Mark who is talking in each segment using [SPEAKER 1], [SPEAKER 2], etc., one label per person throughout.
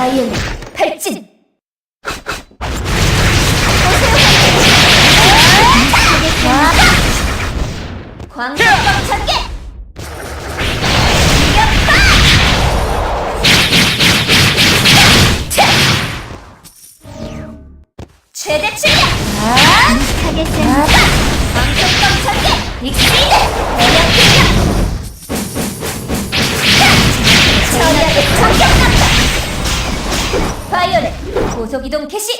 [SPEAKER 1] 바이올렛 발진! 광대광 전개! 최대 출력! 타겟 센터! 광대광 전개! 익스피드! 바이올렛 고속이동 개시!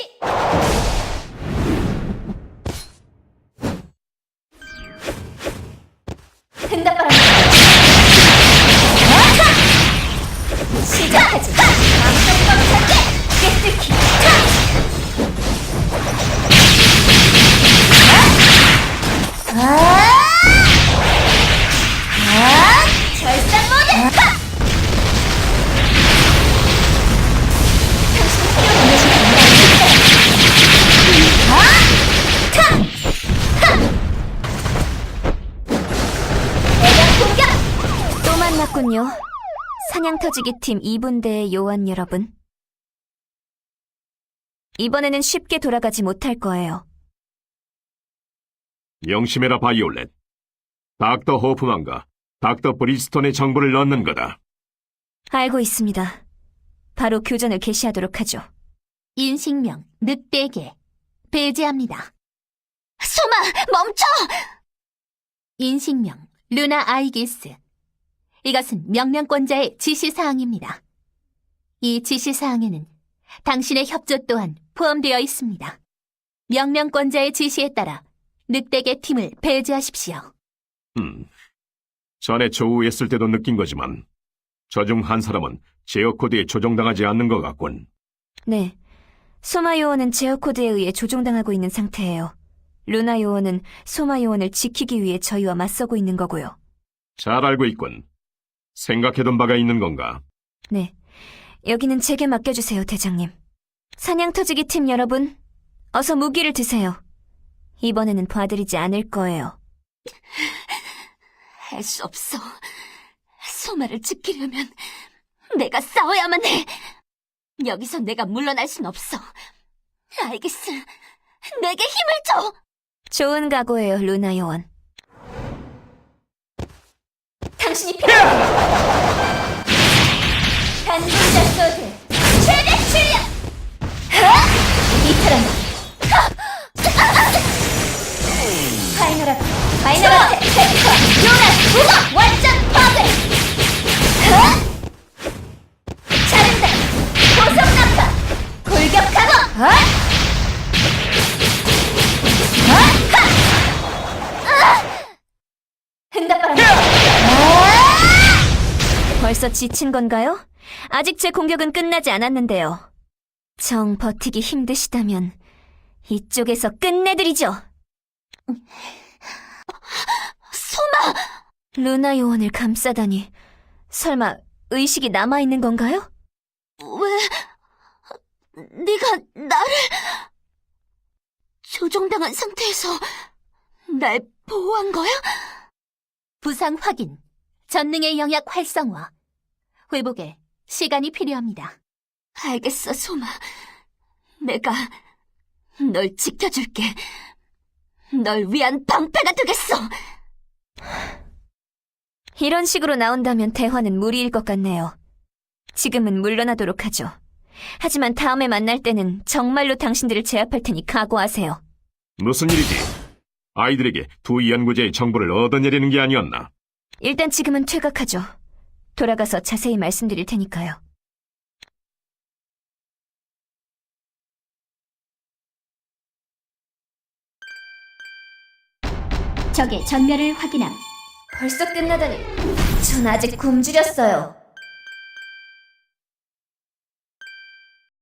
[SPEAKER 1] 사냥터지기 팀 2분대의 요원 여러분. 이번에는 쉽게 돌아가지 못할 거예요.
[SPEAKER 2] 영심해라 바이올렛. 닥터 호프만과 닥터 브리스톤의 정보를 넣는 거다.
[SPEAKER 1] 알고 있습니다. 바로 교전을 개시하도록 하죠.
[SPEAKER 3] 인식명, 늑대계. 배제합니다. 소마, 멈춰! 인식명, 루나 아이기스. 이것은 명령권자의 지시사항입니다. 이 지시사항에는 당신의 협조 또한 포함되어 있습니다. 명령권자의 지시에 따라 늑대계 팀을 배제하십시오.
[SPEAKER 2] 음. 전에 조우했을 때도 느낀 거지만 저 중 한 사람은 제어 코드에 조정당하지 않는 것 같군.
[SPEAKER 1] 네. 소마 요원은 제어 코드에 의해 조종당하고 있는 상태예요. 루나 요원은 소마 요원을 지키기 위해 저희와 맞서고 있는 거고요.
[SPEAKER 2] 잘 알고 있군. 생각해둔 바가 있는 건가?
[SPEAKER 1] 네. 여기는 제게 맡겨주세요, 대장님. 사냥터지기 팀 여러분, 어서 무기를 드세요. 이번에는 봐드리지 않을 거예요.
[SPEAKER 3] 할 수 없어. 소마를 지키려면 내가 싸워야만 해. 여기서 내가 물러날 순 없어. 알겠어. 내게 힘을 줘.
[SPEAKER 1] 좋은 각오예요, 루나 요원. 당신이 필요해! 단군자 소드, 최대 출력! 이탈한다. 파이널 아트, 파이널 아트, 테크터, 요란, 우와, 완전 벌써 지친 건가요? 아직 제 공격은 끝나지 않았는데요. 정 버티기 힘드시다면 이쪽에서 끝내드리죠.
[SPEAKER 3] 소마!
[SPEAKER 1] 루나 요원을 감싸다니 설마 의식이 남아있는 건가요?
[SPEAKER 3] 왜, 네가 나를 조종당한 상태에서 날 보호한 거야? 부상 확인, 전능의 영약 활성화, 회복에 시간이 필요합니다. 알겠어, 소마. 내가 널 지켜줄게. 널 위한 방패가 되겠어!
[SPEAKER 1] 이런 식으로 나온다면 대화는 무리일 것 같네요. 지금은 물러나도록 하죠. 하지만 다음에 만날 때는 정말로 당신들을 제압할 테니 각오하세요.
[SPEAKER 2] 무슨 일이지? 아이들에게 두 연구자의 정보를 얻어내려는 게 아니었나?
[SPEAKER 1] 일단 지금은 퇴각하죠. 돌아가서 자세히 말씀드릴 테니까요.
[SPEAKER 3] 적의 전멸을 확인함.
[SPEAKER 1] 벌써 끝나다니. 전 아직 굶주렸어요.